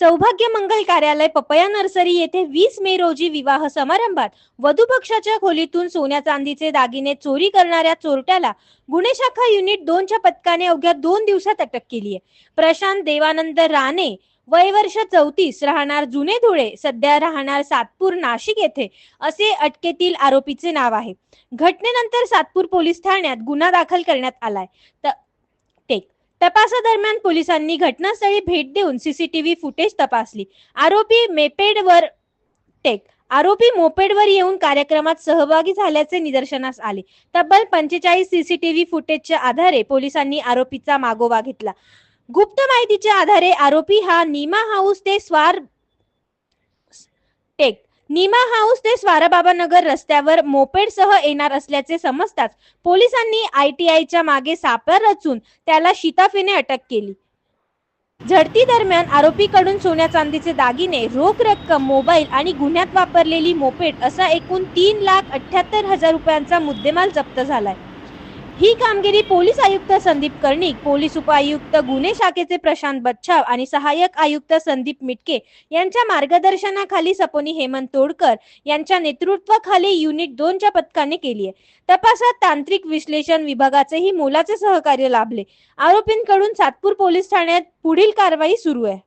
सौभाग्य मंगल कार्यालय papaya nursery येथे वीस मे रोजी विवाह समारंभात वधूपक्षाच्या खोलीतून सोन्या चांदीचे दागिने चोरी करणाऱ्या चोरट्याला गुन्हे शाखा युनिट दोनच्या पथकाने अवघ्या दोन दिवसात अटक केली आहे. प्रशांत देवानंद राणे वय वर्ष चौतीस राहणार जुने धुळे सध्या राहणार सातपूर नाशिक येथे असे अटकेतील आरोपीचे नाव आहे. घटनेनंतर सातपूर पोलीस ठाण्यात गुन्हा दाखल करण्यात आलाय. तर टेक. तपासादरम्यान पोलिसांनी घटनास्थळी भेट देऊन सीसीटीव्ही फुटेज तपासली. आरोपी मेपेडवर टेक. आरोपी मोपेडवर येऊन कार्यक्रमात सहभागी झाल्याचे निदर्शनास आले. तब्बल पंचेचाळीस सीसीटीव्ही फुटेजच्या आधारे पोलिसांनी आरोपीचा मागोवा घेतला. गुप्त माहितीच्या आधारे आरोपी हा नीमा हाऊस ते स्वार टेक. नीमा हाऊस ते स्वारबाबा नगर रस्त्यावर मोपेडसह येणार असल्याचे समजताच पोलिसांनी आय टी आयच्या मागे सापळा रचून त्याला शिताफीने अटक केली. झडती दरम्यान आरोपीकडून सोन्या चांदीचे दागिने रोख रक्कम मोबाईल आणि गुन्ह्यात वापरलेली मोपेट असा एकूण तीन लाख अठ्याहत्तर हजार रुपयांचा मुद्देमाल जप्त झालाय. ही कामगिरी पोलीस आयुक्त संदीप कर्णिक पोलीस उपायुक्त गुन्हे शाखेचे प्रशांत बच्छाव आणि सहाय्यक आयुक्त संदीप मिटके यांच्या मार्गदर्शनाखाली सपोनी हेमंत तोडकर यांच्या नेतृत्वाखाली युनिट दोनच्या पथकाने केली आहे. तपासात तांत्रिक विश्लेषण विभागाचेही मोलाचे सहकार्य लाभले. आरोपींकडून सातपूर पोलीस ठाण्यात पुढील कारवाई सुरू आहे.